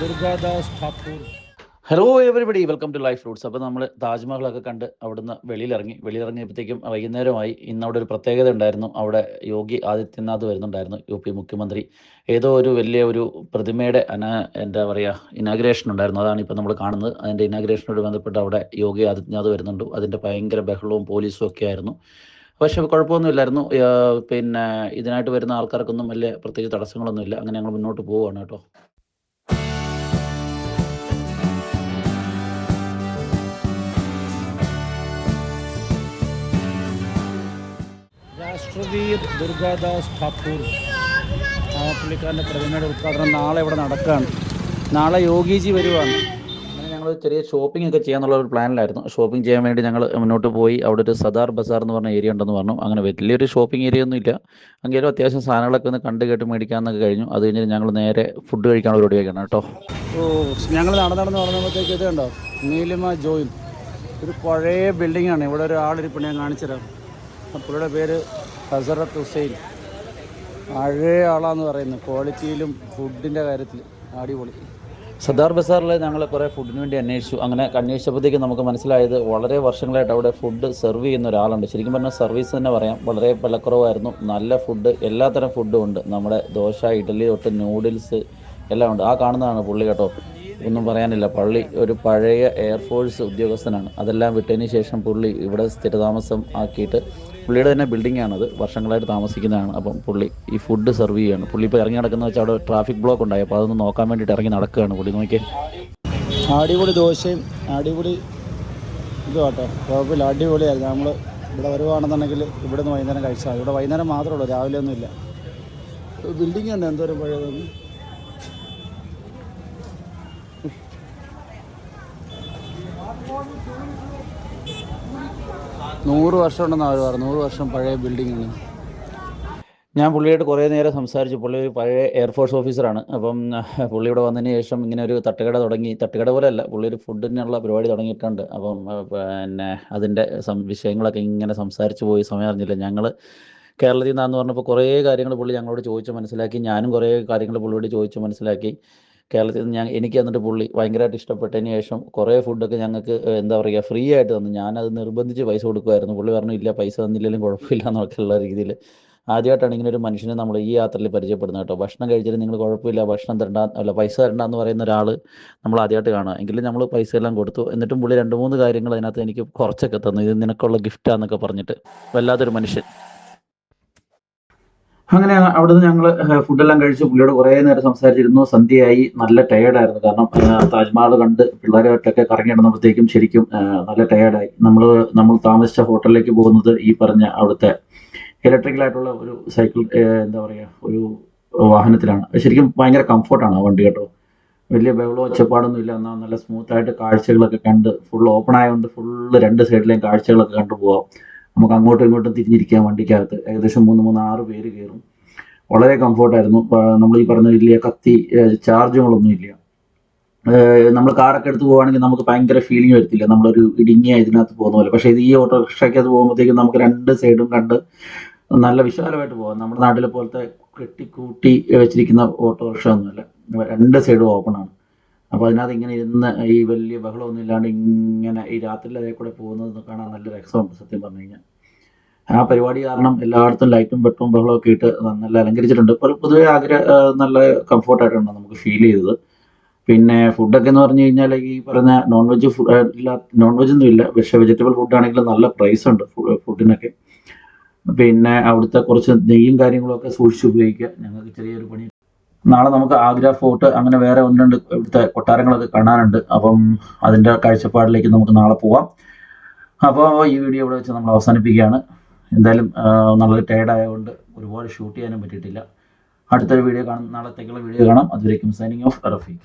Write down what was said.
Durgadas hello everybody welcome to life roots അപ്പോൾ നമ്മൾ താജ്മഹലൊക്കെ കണ്ട് അവിടുന്ന് വെളിയിലിറങ്ങി. വെളിയിലിറങ്ങിയപ്പോഴത്തേക്കും വൈകുന്നേരമായി ഇന്ന് അവിടെ ഒരു പ്രത്യേകത ഉണ്ടായിരുന്നു. അവിടെ യോഗി ആദിത്യനാഥ് വരുന്നുണ്ടായിരുന്നു യു പി മുഖ്യമന്ത്രി. ഏതോ ഒരു വലിയ ഒരു പ്രതിമയുടെ അന എന്താ പറയുക ഇനാഗ്രേഷൻ ഉണ്ടായിരുന്നു. അതാണ് ഇപ്പോൾ നമ്മൾ കാണുന്നത്. അതിന്റെ ഇനാഗ്രേഷനോട് ബന്ധപ്പെട്ട് അവിടെ യോഗി ആദിത്യനാഥ് വരുന്നുണ്ട്. അതിന്റെ ഭയങ്കര ബഹളവും പോലീസും ഒക്കെ ആയിരുന്നു. പക്ഷേ കുഴപ്പമൊന്നുമില്ലായിരുന്നു പിന്നെ ഇതിനായിട്ട് വരുന്ന ആൾക്കാർക്കൊന്നും വലിയ പ്രത്യേകിച്ച് തടസ്സങ്ങളൊന്നുമില്ല അങ്ങനെ ഞങ്ങൾ മുന്നോട്ട് പോവുകയാണ് കേട്ടോ. രാഷ്ട്രവീർ ദുർഗാദാസ് ഠാക്കൂർ ആ പുള്ളിക്കാരന്റെ പ്രതിമയുടെ ഉദ്ഘാടനം നാളെ ഇവിടെ നടക്കുകയാണ്. നാളെ യോഗിജി വരുവാണ്. അങ്ങനെ ഞങ്ങൾ ചെറിയ ഷോപ്പിംഗ് ഒക്കെ ചെയ്യാന്നുള്ള ഒരു പ്ലാനിലായിരുന്നു ഷോപ്പിംഗ് ചെയ്യാൻ വേണ്ടി ഞങ്ങൾ മുന്നോട്ട് പോയി. അവിടെ ഒരു സദാർ ബസാർ എന്ന് പറഞ്ഞ ഏരിയ ഉണ്ടെന്ന് പറഞ്ഞു. അങ്ങനെ വലിയൊരു ഷോപ്പിംഗ് ഏരിയ ഒന്നും ഇല്ല. എങ്കിലും അത്യാവശ്യം സാധനങ്ങളൊക്കെ ഒന്ന് കണ്ട് കേട്ട് മേടിക്കാമെന്നൊക്കെ കഴിഞ്ഞു. അത് കഴിഞ്ഞ് ഞങ്ങൾ നേരെ ഫുഡ് കഴിക്കാനുള്ള പരിപാടിയൊക്കെയാണ് കേട്ടോ. ഓ ഞങ്ങൾ നടന്നു നടന്ന് പറഞ്ഞപ്പോഴത്തേക്ക് ഇത് കണ്ടോ? നീലിമ ജോയിൻ ഒരു പഴയ ബിൽഡിംഗ് ആണ്. ഇവിടെ ഒരു ആളിരിപ്പുണ്ട് ഞാൻ കാണിച്ചുതരാം. തരാം പുള്ളിയുടെ പേര് ഹസറത്ത് ഹുസൈൻ. പഴയ ആളാന്ന് പറയുന്നത് ക്വാളിറ്റിയിലും ഫുഡിന്റെ കാര്യത്തിൽ അടിപൊളി. സദാർ ബസാറിൽ ഞങ്ങൾ കുറേ ഫുഡിന് വേണ്ടി അന്വേഷിച്ചു. അങ്ങനെ അന്വേഷിച്ചപ്പോഴത്തേക്ക് നമുക്ക് മനസ്സിലായത് വളരെ വർഷങ്ങളായിട്ട് അവിടെ ഫുഡ് സെർവ് ചെയ്യുന്ന ഒരാളുണ്ട്. ശരിക്കും പറഞ്ഞാൽ സർവീസ് തന്നെ പറയാം. വളരെ വിലക്കുറവായിരുന്നു. നല്ല ഫുഡ് എല്ലാത്തരം ഫുഡും ഉണ്ട്. നമ്മുടെ ദോശ ഇഡ്ഡലി തൊട്ട് നൂഡിൽസ് എല്ലാം ഉണ്ട്. ആ കാണുന്നതാണ് പുള്ളി കേട്ടോ. ഒന്നും പറയാനില്ല. പള്ളി ഒരു പഴയ എയർഫോഴ്സ് ഉദ്യോഗസ്ഥനാണ്. അതെല്ലാം വിട്ടതിന് ശേഷം പുള്ളി ഇവിടെ സ്ഥിരതാമസം ആക്കിയിട്ട് പുള്ളിയുടെ തന്നെ ബിൽഡിംഗ് ആണത്. വർഷങ്ങളായിട്ട് താമസിക്കുന്നതാണ്. അപ്പം പുള്ളി ഈ ഫുഡ് സെർവ് ചെയ്യുകയാണ് പുള്ളി ഇപ്പോൾ ഇറങ്ങി നടക്കുന്ന വെച്ചാൽ അവിടെ ട്രാഫിക് ബ്ലോക്ക് ഉണ്ടായി. അപ്പോൾ അതൊന്ന് നോക്കാൻ വേണ്ടിയിട്ട് ഇറങ്ങി നടക്കുകയാണ് പുള്ളി. നോക്കിയേ. അടിപൊളി ദോശയും അടിപൊളി ഇത് കേട്ടോ. കുഴപ്പമില്ല. അടിപൊളിയായിരുന്നു. നമ്മൾ ഇവിടെ വരുവാണെന്നുണ്ടെങ്കിൽ ഇവിടെ നിന്ന് വൈകുന്നേരം കഴിച്ചാൽ. ഇവിടെ വൈകുന്നേരം മാത്രമേ ഉള്ളൂ. രാവിലെ ഒന്നും ഇല്ല. ബിൽഡിംഗ് ഉണ്ട് എന്തോരം പഴയതൊന്നും. നൂറ് വർഷം ഉണ്ടെന്നാണ് അവർ പറഞ്ഞു നൂറ് വർഷം പഴയ ബിൽഡിംഗ് ആണ്. ഞാൻ പുള്ളിയായിട്ട് കുറേ നേരം സംസാരിച്ചു. പുള്ളി ഒരു പഴയ എയർഫോഴ്സ് ഓഫീസറാണ് അപ്പം പുള്ളി ഇവിടെ വന്നതിന് ശേഷം ഇങ്ങനെ ഒരു തട്ടുകട തുടങ്ങി. തട്ടുകട പോലെ അല്ല പുള്ളി ഒരു ഫുഡിനുള്ള പരിപാടി തുടങ്ങിയിട്ടുണ്ട്. അപ്പം പിന്നെ അതിന്റെ വിഷയങ്ങളൊക്കെ ഇങ്ങനെ സംസാരിച്ച് പോയി. സമയം അറിഞ്ഞില്ല. ഞങ്ങൾ കേരളത്തിൽ നിന്നാന്ന് പറഞ്ഞപ്പോൾ കുറേ കാര്യങ്ങൾ പുള്ളി ഞങ്ങളോട് ചോദിച്ച് മനസ്സിലാക്കി. ഞാനും കുറേ കാര്യങ്ങൾ പുള്ളിയോട് ചോദിച്ച് മനസ്സിലാക്കി. കേരളത്തിൽ നിന്ന് ഞാൻ എനിക്ക് എന്നിട്ട് പുള്ളി ഭയങ്കരമായിട്ട് ഇഷ്ടപ്പെട്ടതിന് ശേഷം കുറേ ഫുഡൊക്കെ ഞങ്ങൾക്ക് എന്താ പറയുക ഫ്രീ ആയിട്ട് തന്നു. ഞാനത് നിർബന്ധിച്ച് പൈസ കൊടുക്കുമായിരുന്നു പുള്ളി പറഞ്ഞു ഇല്ല പൈസ തന്നില്ലെങ്കിലും കുഴപ്പമില്ല എന്നൊക്കെയുള്ള രീതിയിൽ ആദ്യമായിട്ടാണ് ഇങ്ങനെ ഒരു മനുഷ്യനെ നമ്മൾ ഈ യാത്രയിൽ പരിചയപ്പെടുന്നത് കേട്ടോ. ഭക്ഷണം കഴിച്ചിട്ട് നിങ്ങൾ കുഴപ്പമില്ല ഭക്ഷണം തരണ്ട അല്ല പൈസ തരണ്ട എന്ന് പറയുന്ന ഒരാൾ നമ്മൾ ആദ്യമായിട്ട് കാണുക. എങ്കിലും നമ്മൾ പൈസ എല്ലാം കൊടുത്തു. എന്നിട്ടും പുള്ളി രണ്ട് മൂന്ന് കാര്യങ്ങൾ അതിനകത്ത് എനിക്ക് കുറച്ചൊക്കെ തന്നു. ഇത് നിനക്കുള്ള ഗിഫ്റ്റാന്നൊക്കെ പറഞ്ഞിട്ട് വല്ലാത്തൊരു മനുഷ്യൻ. അങ്ങനെ അവിടുന്ന് ഞങ്ങൾ ഫുഡെല്ലാം കഴിച്ച് പുള്ളിയോട് കുറേ നേരം സംസാരിച്ചിരുന്നു. സന്ധ്യയായി. നല്ല ടയേർഡായിരുന്നു കാരണം താജ്മഹൽ കണ്ട് പിള്ളേരായിട്ടൊക്കെ കറങ്ങി നടന്നപ്പോഴത്തേക്കും ശരിക്കും നല്ല ടയേർഡായി നമ്മൾ നമ്മൾ താമസിച്ച ഹോട്ടലിലേക്ക് പോകുന്നത് ഈ പറഞ്ഞ അവിടുത്തെ ഇലക്ട്രിക്കലായിട്ടുള്ള ഒരു സൈക്കിൾ എന്താ പറയുക ഒരു വാഹനത്തിലാണ്. ശരിക്കും ഭയങ്കര കംഫർട്ടാണ് ആ വണ്ടി കേട്ടോ. വലിയ ബഹളോ ഒച്ചപ്പാടൊന്നും ഇല്ല. എന്നാൽ നല്ല സ്മൂത്ത് ആയിട്ട് കാഴ്ചകളൊക്കെ കണ്ട് ഫുൾ ഓപ്പൺ ആയതുകൊണ്ട് ഫുള്ള് രണ്ട് സൈഡിലെയും കാഴ്ചകളൊക്കെ കണ്ടു പോവാം. നമുക്ക് അങ്ങോട്ടും ഇങ്ങോട്ടും തിരിഞ്ഞിരിക്കാം വണ്ടിക്കകത്ത്. ഏകദേശം മൂന്ന് മൂന്ന് ആറ് പേര് കയറും. വളരെ കംഫർട്ടായിരുന്നു. നമ്മൾ ഈ പറഞ്ഞ വലിയ കത്തി ചാർജുകളൊന്നും ഇല്ല. നമ്മൾ കാറൊക്കെ എടുത്ത് പോവുകയാണെങ്കിൽ നമുക്ക് ഭയങ്കര ഫീലിംഗ് വരത്തില്ല. നമ്മളൊരു ഇടുങ്ങിയ ഇതിനകത്ത് പോകുന്ന പോലെ. പക്ഷേ ഇത് ഈ ഓട്ടോറിക്ഷയ്ക്കകത്ത് പോകുമ്പോഴത്തേക്കും നമുക്ക് രണ്ട് സൈഡും കണ്ട് നല്ല വിശാലമായിട്ട് പോകാം നമ്മുടെ നാട്ടിലെ പോലത്തെ കെട്ടിക്കൂട്ടി വെച്ചിരിക്കുന്ന ഓട്ടോറിക്ഷ ഒന്നുമല്ല. രണ്ട് സൈഡും ഓപ്പൺ ആണ്. അപ്പോൾ അതിനകത്ത് ഇങ്ങനെ ഇരുന്ന് ഈ വലിയ ബഹളമൊന്നും ഇല്ലാണ്ട് ഇങ്ങനെ ഈ രാത്രിയിൽ അതേ കൂടെ പോകുന്നത് കാണാൻ നല്ല രസമുണ്ട് സത്യം പറഞ്ഞു കഴിഞ്ഞാൽ. ആ പരിപാടി കാരണം എല്ലായിടത്തും ലൈറ്റും വെട്ടവും ബഹളവും ഒക്കെ ഇട്ട് നല്ല അലങ്കരിച്ചിട്ടുണ്ട്. ഇപ്പോൾ പൊതുവെ ആഗ്രഹ നല്ല കംഫർട്ടായിട്ടാണ് നമുക്ക് ഫീൽ ചെയ്തത്. പിന്നെ ഫുഡൊക്കെ എന്ന് പറഞ്ഞു കഴിഞ്ഞാൽ ഈ പറഞ്ഞ നോൺ വെജ് ഫുഡ് ഇല്ല നോൺ വെജ് ഒന്നും ഇല്ല. പക്ഷേ വെജിറ്റബിൾ ഫുഡ് ആണെങ്കിലും നല്ല പ്രൈസ് ഉണ്ട് ഫുഡിനൊക്കെ പിന്നെ അവിടുത്തെ കുറച്ച് നെയ്യും കാര്യങ്ങളൊക്കെ സൂക്ഷിച്ച് ഉപയോഗിക്കുക. ഞങ്ങൾക്ക് ചെറിയൊരു പണി നാളെ നമുക്ക് ആഗ്ര ഫോർട്ട് അങ്ങനെ വേറെ ഒന്ന് രണ്ട് ഇവിടുത്തെ കൊട്ടാരങ്ങളൊക്കെ കാണാനുണ്ട്. അപ്പം അതിന്റെ കാഴ്ചപ്പാടിലേക്ക് നമുക്ക് നാളെ പോവാം. അപ്പോൾ ഈ വീഡിയോ ഇവിടെ വെച്ച് നമ്മൾ അവസാനിപ്പിക്കുകയാണ്. എന്തായാലും നല്ല ടയർഡ് ആയതുകൊണ്ട് ഒരുപാട് ഷൂട്ട് ചെയ്യാനും പറ്റിയിട്ടില്ല. അടുത്തൊരു വീഡിയോ കാണാം. നാളത്തേക്കുള്ള വീഡിയോ കാണാം. അതുവരേക്കും സൈനിങ് ഓഫ് റഫീഖ്.